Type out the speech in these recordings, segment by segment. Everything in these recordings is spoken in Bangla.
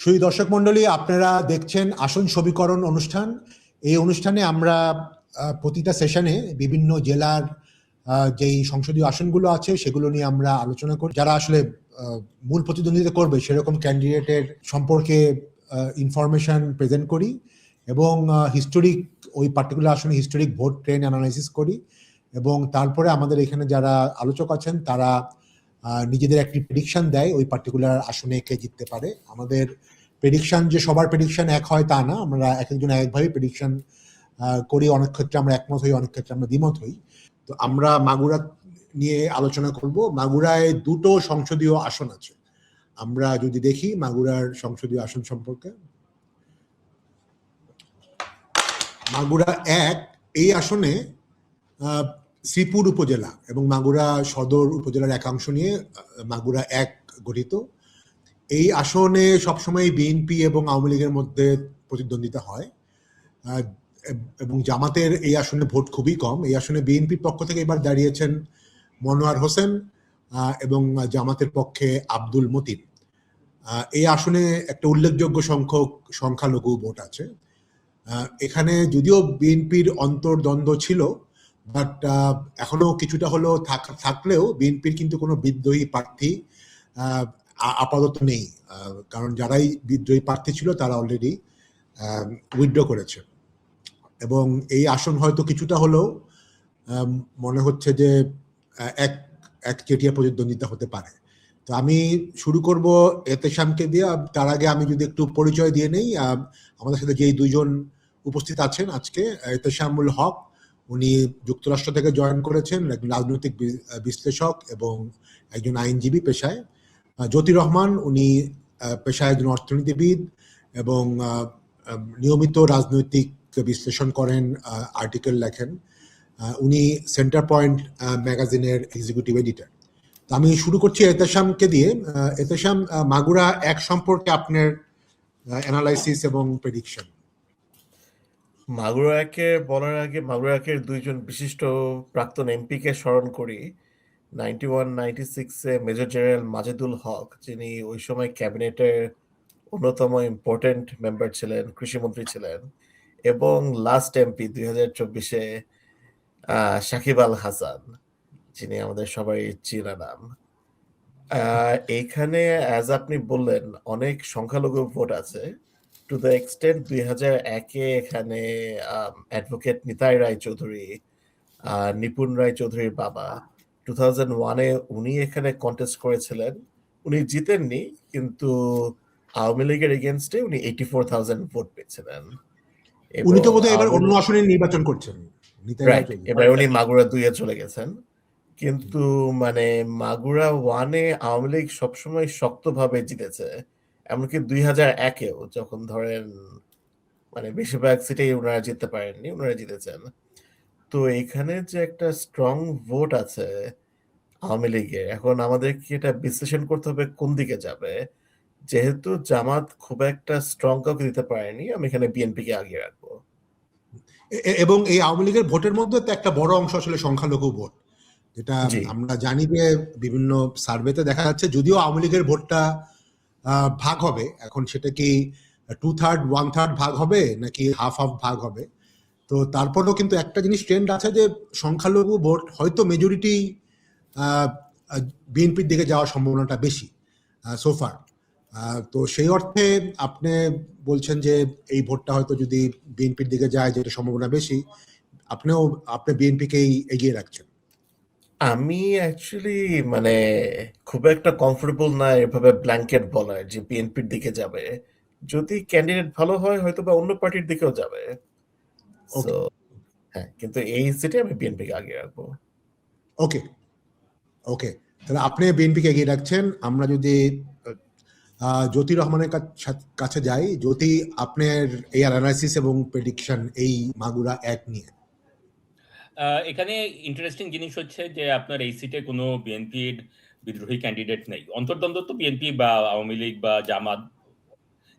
সুই দর্শক মণ্ডলী, আপনারা দেখছেন আসন ছবিকরণ অনুষ্ঠান। এই অনুষ্ঠানে আমরা প্রতিটা সেশনে বিভিন্ন জেলার যেই সংসদীয় আসনগুলো আছে সেগুলো নিয়ে আমরা আলোচনা করি। যারা আসলে মূল প্রতিদ্বন্দ্বিতা করবে সেরকম ক্যান্ডিডেটের সম্পর্কে ইনফরমেশন প্রেজেন্ট করি এবং হিস্টোরিক ওই পার্টিকুলার আসনে হিস্টোরিক ভোট ট্রেন অ্যানালাইসিস করি এবং তারপরে আমাদের এখানে যারা আলোচক আছেন তারা নিজেদের একটি প্রেডিকশন দেয়, ওই পার্টিকুলার আসনে কে জিততে পারে। আমাদের প্রেডিকশন যে সবার প্রেডিকশন এক হয় তা না। আমরা এক একজন একভাবে প্রেডিকশন করি। অনেক ক্ষেত্রে আমরা একমত হই, অনেক ক্ষেত্রে আমরা দ্বিমত হই। তো আমরা মাগুরা নিয়ে আলোচনা করব। মাগুরায় দুটো সংসদীয় আসন আছে। আমরা যদি দেখি মাগুরার সংসদীয় আসন সম্পর্কে। মাগুরা এক, এই আসনে শ্রীপুর উপজেলা এবং মাগুরা সদর উপজেলার একাংশ নিয়ে মাগুরা এক গঠিত। এই আসনে সবসময় বিএনপি এবং আওয়ামী লীগের মধ্যে প্রতিদ্বন্দ্বিতা হয়। এবং জামাতের এই আসনে ভোট খুবই কম। এই আসনে বিএনপির পক্ষ থেকে এবার দাঁড়িয়েছেন মনোয়ার হোসেন এবং জামাতের পক্ষে আব্দুল মতিন। এই আসনে একটা উল্লেখযোগ্য সংখ্যক সংখ্যালঘু ভোট আছে। এখানে যদিও বিএনপির অন্তর্দ্বন্দ্ব ছিল বাট এখনও কিছুটা হলেও থাক- থাকলেও বিএনপির কিন্তু কোনো বিদ্রোহী প্রার্থী আপাতত নেই। কারণ যারাই বিদ্রোহী প্রার্থী ছিল তারা অলরেডি উইথড্র করেছে। এবং এই আসন হয়তো কিছুটা হলেও মনে হচ্ছে যে এক এক চেটিয়া প্রতিদ্বন্দ্বিতা হতে পারে। তো আমি শুরু করব এতেশামকে দিয়ে। তার আগে আমি যদি একটু পরিচয় দিয়ে নেই আমাদের সাথে যেই দুজন উপস্থিত আছেন আজকে এতেশামুল হক উনি যুক্তরাষ্ট্র থেকে জয়েন করেছেন একজন রাজনৈতিক বিশ্লেষক এবং একজন আইনজীবী পেশায়। জ্যোতি রহমান উনি পেশায় একজন অর্থনীতিবিদ এবং নিয়মিত রাজনৈতিক বিশ্লেষণ করেন আর্টিকেল লেখেন। উনি সেন্টার পয়েন্ট ম্যাগাজিনের এক্সিকিউটিভ এডিটর তো আমি শুরু করছি এতেশামকে দিয়ে। এতেশাম মাগুরা এক সম্পর্কে আপনার অ্যানালাইসিস এবং প্রেডিকশন মাগুরাকে বলার আগে মাগুরাকের দুইজন বিশিষ্ট প্রাক্তন এমপি কে স্মরণ করি। নাইনটি ওয়ান নাইনটি সিক্সে মেজর জেনারেল মাজেদুল হক, যিনি ওই সময় ক্যাবিনেটের অন্যতম ইম্পর্টেন্ট মেম্বার ছিলেন, কৃষিমন্ত্রী ছিলেন, এবং লাস্ট এমপি দুই হাজার চব্বিশে সাকিব আল হাসান, যিনি আমাদের সবাই চেনা নাম। এইখানে অ্যাজ আপনি বললেন, অনেক সংখ্যালঘু ভোট আছে। টু দ্য এক্সটেন্ট দুই হাজার একে এখানে অ্যাডভোকেট নিতাই রায় চৌধুরী আহ, নিপুণ রায় চৌধুরীর বাবা। টু থাউজেন্ড ওয়ানে উনি এখানে কন্টেস্ট করেছিলেন। উনি জিতেননি কিন্তু আওয়ামী লীগের এগেনস্টে উনি এইটি ফোর থাউজেন্ড ভোট পেয়েছিলেন। উনি তো বোধহয় এবার অন্য আসনে নির্বাচন করছেন নিতাই। এবার উনি মাগুরা দুইয়ে চলে গেছেন। কিন্তু মানে মাগুরা ওয়ানে আওয়ামী লীগ সবসময় শক্তভাবে জিতেছে। এমনকি দুই হাজার একেও যখন ধরেন মানে বেশিরভাগ সিটেই ওনারা জিততে পারেননি ওনারা জিতেছেন। তো এখানে যে একটা স্ট্রং ভোট আছে আওয়ামী লীগের এখন আমাদের কি এটা বিশ্লেষণ করতে হবে কোন দিকে যাবে। যেহেতু জামাত খুব একটা স্ট্রং কাউকে দিতে পারেনি আমি এখানে বিএনপি কে আগিয়ে রাখব। এবং এই আওয়ামী লীগের ভোটের মধ্যে তো একটা বড় অংশ আসলে সংখ্যালঘু ভোট। যেটা আমরা জানি যে বিভিন্ন সার্ভেতে দেখা যাচ্ছে যদিও আওয়ামী লীগের ভোটটা ভাগ হবে। এখন সেটা কি টু থার্ড ওয়ান থার্ড ভাগ হবে, নাকি হাফ হাফ ভাগ হবে? তো তারপরেও কিন্তু একটা জিনিস ট্রেন্ড আছে যে সংখ্যালঘু ভোট হয়তো মেজরিটি বিএনপির দিকে যাওয়ার সম্ভাবনাটা বেশি সোফার তো সেই অর্থে আপনি বলছেন যে এই ভোটটা হয়তো যদি বিএনপির দিকে যায়, যেটা সম্ভাবনা বেশি, আপনিও, আপনি বিএনপিকেই এগিয়ে রাখছেন। আমি অ্যাকচুয়ালি মানে খুব একটা কমফোর্টেবল না এভাবে ব্ল্যাঙ্কেট বলার যে বিএনপির দিকে যাবে। যদি ক্যান্ডিডেট ভালো হয় হয়তো বা অন্য পার্টির দিকেও যাবে. So, হ্যাঁ কিন্তু এই সিটে আমি বিএনপি কে আগে রাখব। ওকে ওকে তাহলে আপনি বিএনপিকে এগিয়ে রাখছেন। আমরা যদি জ্যোতি রহমানের কাছ- কাছে যাই। জ্যোতি আপনার এই অ্যানালাইসিস এবং প্রেডিকশন এই মাগুরা এক নিয়ে। এখানে ইন্টারেস্টিং জিনিস হচ্ছে যে আপনার এই সিটে কোনো বিএনপির বিদ্রোহী ক্যান্ডিডেট নেই। অন্তর্দ্বন্দ্ব তো বিএনপি বা আওয়ামী লীগ বা জামাত,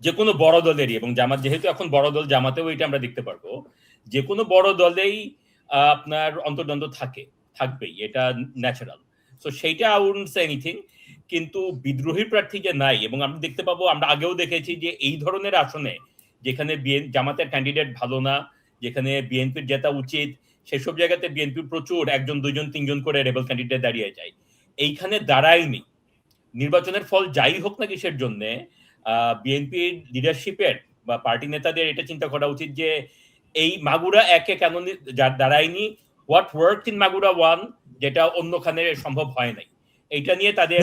যে কোনো বড় দলেরই, এবং জামাত যেহেতু এখন বড় দল, জামাতেও এটা আমরা দেখতে পারব। যে কোনো বড় দলেই আপনার অন্তর্দ্বন্দ্ব থাকে, থাকবেই, এটা ন্যাচারাল সো সেইটা আই উডন্ট সে এনিথিং কিন্তু বিদ্রোহী প্রার্থী যে নাই, এবং আমরা দেখতে পাবো, আমরা আগেও দেখেছি যে এই ধরনের আসনে, যেখানে বিএন- জামাতের ক্যান্ডিডেট ভালো না, যেখানে বিএনপির জেতা উচিত সেসব জায়গাতে বিএনপি প্রচুর একজন দুইজন তিনজন করে রেবেল ক্যান্ডিডেট দাঁড়িয়ে যায়। এইখানে দাঁড়ায়নি। নির্বাচনের ফল যাই হোক না কিসের জন্য বিএনপির লিডারশিপের বা পার্টি নেতাদের এটা চিন্তা করা উচিত যে এই মাগুরা একে কেন দাঁড়ায়নি what work in Magura one যেটা অন্যখানে সম্ভব হয় নাই। এইটা নিয়ে তাদের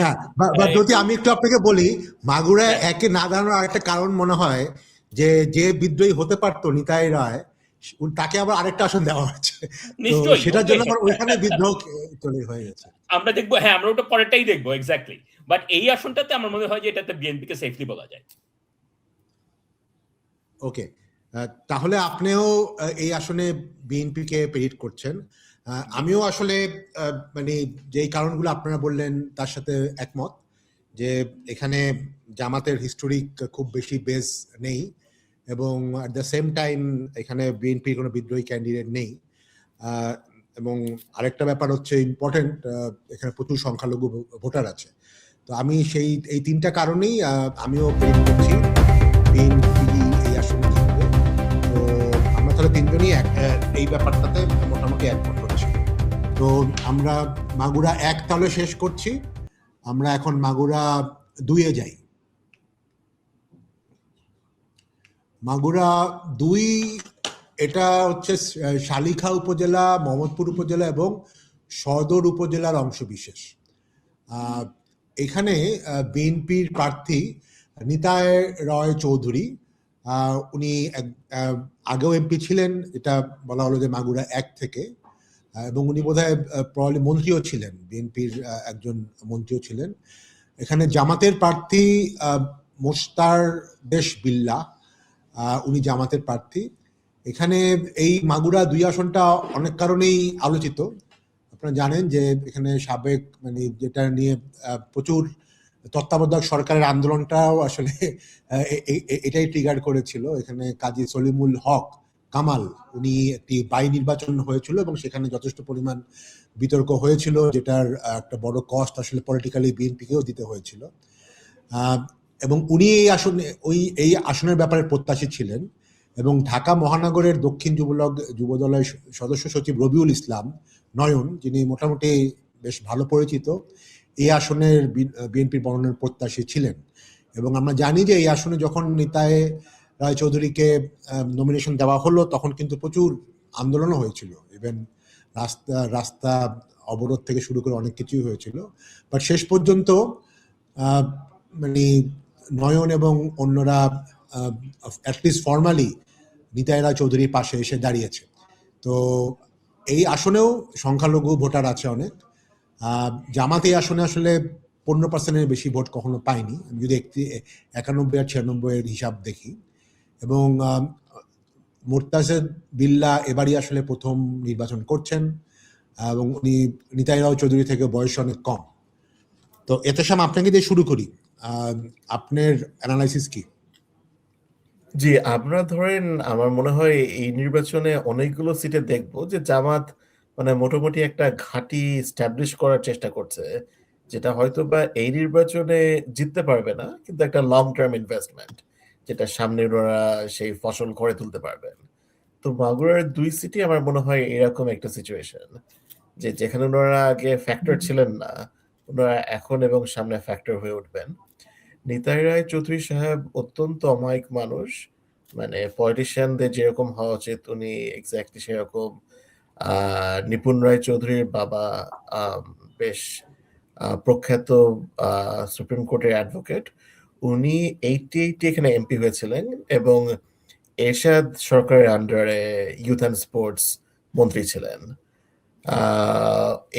যদি আমি একটু আপনাকে বলি মাগুরা হ্যাঁ। একে না দাঁড়ানোর আরেকটা কারণ মনে হয় যে যে বিদ্রোহী হতে পারতো নিতাই রায় তাকে আবার আরেকটা আসন দেওয়া হয়েছে। সেটার জন্য. আবার ওইখানে বিদ্রোহ চলে হয়ে গেছে। আমরা দেখব হ্যাঁ আমরা ওটা পরেরটাই দেখব এক্স্যাক্টলি বাট এই আসনটাতে আমার মনে হয় যে এটাতে বিএনপি কে সেফলি বলা যায়। ওকে তাহলে আপনিও এই আসনে বিএনপি কে প্রেরিট করছেন। আমিও আসলে মানে যেই কারণগুলো আপনারা বললেন তার সাথে একমত যে এখানে জামাতের হিস্টোরিক খুব বেশি বেস নেই। এবং অ্যাট দ্য সেম টাইম এখানে বিএনপির কোনো বিদ্রোহী ক্যান্ডিডেট নেই। এবং আরেকটা ব্যাপার হচ্ছে ইম্পর্টেন্ট এখানে প্রচুর সংখ্যালঘু ভোটার আছে। তো আমি সেই, এই তিনটা কারণেই আমিও প্রেরিট করছি বিএনপি এই আসনে জিতবে তো আমরা তাহলে তিনজনই এক এই ব্যাপারটাতে মোটামুটি একমত হচ্ছি। তো আমরা মাগুরা এক তাহলে শেষ করছি। আমরা এখন মাগুরা দুইয়ে যাই। মাগুরা দুই, এটা হচ্ছে শালিখা উপজেলা, মোহাম্মদপুর উপজেলা এবং সদর উপজেলার অংশবিশেষ। এখানে বিএনপির প্রার্থী নিতায় রয় চৌধুরী উনি আগেও এমপি ছিলেন, এটা বলা হলো যে মাগুরা এক থেকে এবং উনি বোধহয় প্রবাবলি মন্ত্রীও ছিলেন, বিএনপির একজন মন্ত্রীও ছিলেন। এখানে জামাতের প্রার্থী মোস্তার দেশ বিল্লা উনি জামাতের প্রার্থী। এখানে এই মাগুরা দুই আসনটা অনেক কারণেই আলোচিত। আপনারা জানেন যে এখানে সাবেক মানে যেটা নিয়ে প্রচুর তত্ত্বাবধায়ক সরকারের আন্দোলনটাও আসলে এটাই ট্রিগার করেছিল। এখানে কাজী সলিমুল হক কামাল, উনি একটি বাই নির্বাচন হয়েছিল এবং সেখানে যথেষ্ট পরিমাণ বিতর্ক হয়েছিল, যেটার একটা বড় কস্ট আসলে পলিটিক্যালি বিএনপিকেও দিতে হয়েছিল। এবং উনি এই আসনে, ওই, এই আসনের ব্যাপারে প্রত্যাশী ছিলেন এবং ঢাকা মহানগরের দক্ষিণ যুবলগ, যুবদলের সদস্য সচিব রবিউল ইসলাম নয়ন, যিনি মোটামুটি বেশ ভালো পরিচিত, এই আসনের বিএনপির মনোনয়ন প্রত্যাশী ছিলেন। এবং আমরা জানি যে এই আসনে যখন নিতাই রায় চৌধুরীকে নমিনেশন দেওয়া হলো, তখন কিন্তু প্রচুর আন্দোলনও হয়েছিল। ইভেন রাস্তা রাস্তা অবরোধ থেকে শুরু করে অনেক কিছুই হয়েছিল। বাট শেষ পর্যন্ত মানে নয়ন এবং অন্যরা অ্যাটলিস্ট ফর্মালি নিতাই রায় চৌধুরীর পাশে এসে দাঁড়িয়েছে। তো এই আসনেও সংখ্যালঘু ভোটার আছে অনেক। জামাত এই আসনে আসলে পনেরো পার্সেন্টের বেশি ভোট কখনো পায়নি আমি যদি একটি একানব্বই আর ছিয়ানব্বই এর হিসাব দেখি। এবং আহ, মুরতাজেদ বিল্লা এবারই আসলে প্রথম নির্বাচন করছেন। এবং উনি নিতাই রাও চৌধুরী থেকে বয়স অনেক কম। তো এতে সাম আপনাকে দিয়ে শুরু করি। আপনার অ্যানালাইসিস কি? জি আমরা ধরেন আমার মনে হয় এই নির্বাচনে অনেকগুলো সিটে দেখব যে জামাত মানে মোটামুটি একটা ঘাঁটি স্ট্যাবলিশ করার চেষ্টা করছে যেটা হয়তো বা এই নির্বাচনে জিততে পারবে না কিন্তু একটা লং টার্ম ইনভেস্টমেন্ট যেটা সামনে ওরা সেই ফসল করে তুলতে পারবেন তো মাগুরার দুই সিটি আমার মনে হয় এরকম একটা সিচুয়েশন যে যেখানে ওনারা আগে ফ্যাক্টর ছিলেন না ওনারা এখন এবং সামনে ফ্যাক্টর হয়ে উঠবেন। নিতাই রায় চৌধুরী সাহেব অত্যন্ত অমায়িক মানুষ। মানে পলিটিশিয়ানদের যেরকম হওয়া উচিত, উনি এক্স্যাক্টলি সেরকম। নিপুণ রায় চৌধুরীর বাবা বেশ প্রখ্যাত সুপ্রিম কোর্টের অ্যাডভোকেট উনি এইটি এইটি এখানে এমপি হয়েছিলেন এবং এরশাদ সরকারের আন্ডারে ইউথ অ্যান্ড স্পোর্টস মন্ত্রী ছিলেন।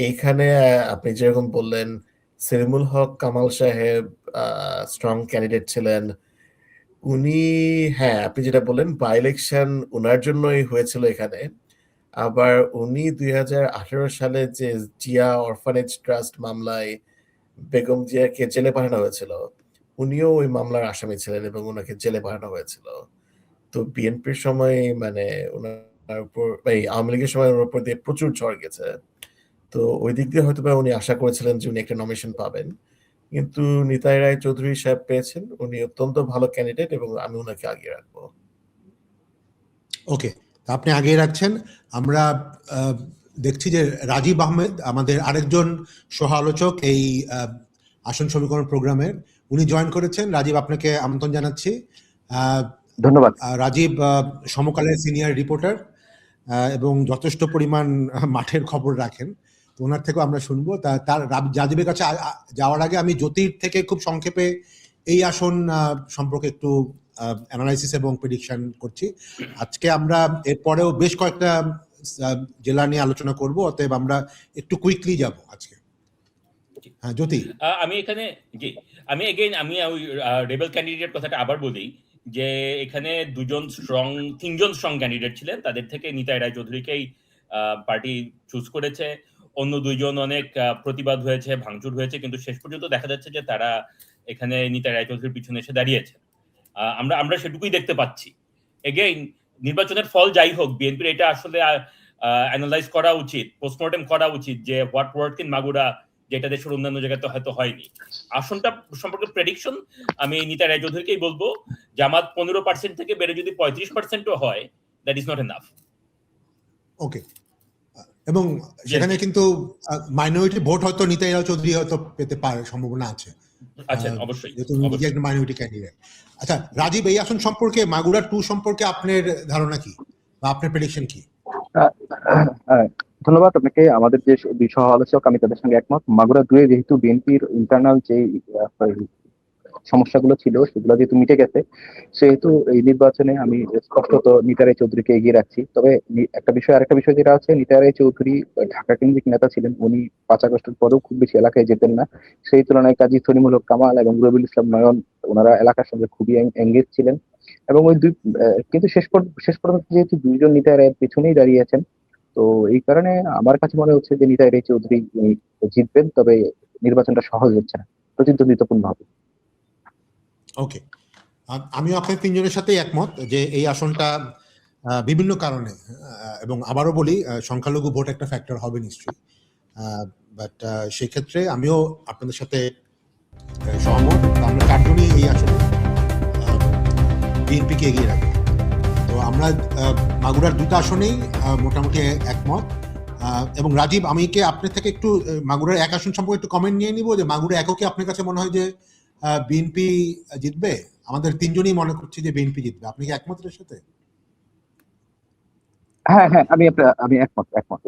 এইখানে আপনি যেরকম বললেন সেলিমুল হক, কামাল সাহেব স্ট্রং ক্যান্ডিডেট ছিলেন। উনি হ্যাঁ আপনি যেটা বললেন বাই ইলেকশন ওনার জন্যই হয়েছিল এখানে। আবার উনি দুই সালে যে জিয়া অরফানেজ ট্রাস্ট মামলায় বেগম জিয়াকে জেলে পাঠানো হয়েছিল, উনিও ওই মামলার আসামি ছিলেন এবং ওনাকে জেলে পাঠানো হয়েছিল। তো বিএনপির সময় মানে ওনার উপর, এই আওয়ামী লীগের সময় ওনার উপর দিয়ে প্রচুর ঝড় গেছে। তো ওই দিক দিয়ে হয়তো উনি আশা করেছিলেন যে উনি একটা নমিনেশন পাবেন। কিন্তু নিতাই রায় চৌধুরী সাহেব পেয়েছেন। উনি অত্যন্ত ভালো ক্যান্ডিডেট এবং আমি ওনাকে আগে রাখব। ওকে আপনি আগিয়ে রাখছেন। আমরা দেখছি যে রাজীব আহমেদ আমাদের আরেকজন সহ আলোচক এই আহ, আসন সমীকরণ প্রোগ্রামের। উনি জয়েন করেছেন। রাজীব আপনাকে আমন্ত্রণ জানাচ্ছি। আহ, ধন্যবাদ। রাজীব আহ, সমকালের সিনিয়র রিপোর্টার এবং যথেষ্ট পরিমাণ মাঠের খবর রাখেন। ওনার থেকেও আমরা শুনব। তার রাজীবের কাছে যাওয়ার আগে আমি জ্যোতির থেকে খুব সংক্ষেপে এই আসন সম্পর্কে একটু অ্যানালাইসিস এবং প্রেডিকশন করছি। আজকে আমরা এরপরেও বেশ কয়েকটা জেলা নিয়ে আলোচনা করব, অতএব আমরা একটু কুইকলি যাব আজকে। হ্যাঁ জ্যোতি। আমি এখানে, জি, আমি এগেইন আমি ওই রেবেল ক্যান্ডিডেট কথাটা আবার বলি, যে এখানে দুজন স্ট্রং তিনজন স্ট্রং ক্যান্ডিডেট ছিলেন। তাদের থেকে নিতাই রায় চৌধুরীকেই পার্টি চুজ করেছে। অন্য দুইজন অনেক প্রতিবাদ হয়েছে, ভাঙচুর হয়েছে, কিন্তু শেষ পর্যন্ত দেখা যাচ্ছে যে তারা এখানে নিতাই রায় চৌধুরীর পিছনে এসে দাঁড়িয়েছে আমরা আমরা সেটুকুই দেখতে পাচ্ছি। এগেইন নির্বাচনের ফল যাই হোক, বিএনপির এটা আসলে অ্যানালাইজ করা উচিত পোস্টমর্টেম করা উচিত যে হোয়াট ওয়ার্ক ইন মাগুরা যেটা দেশের অন্যান্য জায়গাতে হয়তো হয়নি। আসনটা সম্পর্কে প্রেডিকশন আমি নিতা রায় চৌধুরীকেই বলব, জামাত পনেরো পার্সেন্ট থেকে বেড়ে যদি পঁয়ত্রিশ পার্সেন্টও হয় that is not enough okay এবং সেখানে কিন্তু মাইনরিটি ভোট হয়তো নিতাই রাও চৌধুরী হয়তো পেতে পারে সম্ভাবনা আছে। আচ্ছা মাইনরিটি ক্যান্ডিডেট আচ্ছা রাজীব এই আসন সম্পর্কে মাগুরা টু সম্পর্কে আপনার ধারণা কি? বা আপনার প্রেডিকশন কি? ধন্যবাদ আপনাকে। আমাদের যে দুই সহ আলোচক আমি তাদের সঙ্গে একমত। মাগুরা দুয়ে যেহেতু বিএনপির ইন্টারনাল যে সমস্যাগুলো ছিল, সেগুলো যেহেতু মিটে গেছে, সেহেতু এই নির্বাচনে আমি স্পষ্টত নিতারাই চৌধুরীকে এগিয়ে রাখছি। তবে একটা বিষয়, আরেকটা বিষয় যেটা আছে, নিতারাই চৌধুরী ঢাকা কেন্দ্রিক নেতা ছিলেন, উনি পাঁচ আগস্টের পরেও খুব বেশি এলাকায় যেতেন না। সেই তুলনায় কাজী সলিমুল কামাল এবং রবিউল ইসলাম নয়ন, ওনারা এলাকার সঙ্গে খুবই এঙ্গেজ ছিলেন। এবং ওই দুই কিন্তু শেষ শেষ পর্যন্ত যেহেতু দুইজন নিতাই রায়ের পিছনেই দাঁড়িয়ে আছেন, তো এই কারণে আমার কাছে মনে হচ্ছে যে নিতাই রায় চৌধুরী জিতবেন, তবে নির্বাচনটা সহজ হচ্ছে না, প্রতিদ্বন্দ্বিতাপূর্ণ হবে। ওকে আমিও আপনার তিনজনের সাথেই একমত যে এই আসনটা বিভিন্ন কারণে এবং আবারও বলি সংখ্যালঘু ভোট একটা ফ্যাক্টর হবে নিশ্চয়ই। বাট সেক্ষেত্রে আমিও আপনাদের সাথে সহমত। আমরা চারজনই এই আসনে বিএনপিকে এগিয়ে রাখব। তো আমরা মাগুরার দুটো আসনেই মোটামুটি একমত। এবং রাজীব, আমি কি আপনার থেকে একটু মাগুরার এক আসন সম্পর্কে একটু কমেন্ট নিয়ে নিব? যে মাগুরা এককে আপনার কাছে মনে হয় যে বিএনপি জিতবে? আমাদের তিনজনই মনে করছি যে বিএনপি জিতবে। আপনি কি একমত এর সাথে? হ্যাঁ হ্যাঁ আমি আমি একমত একমত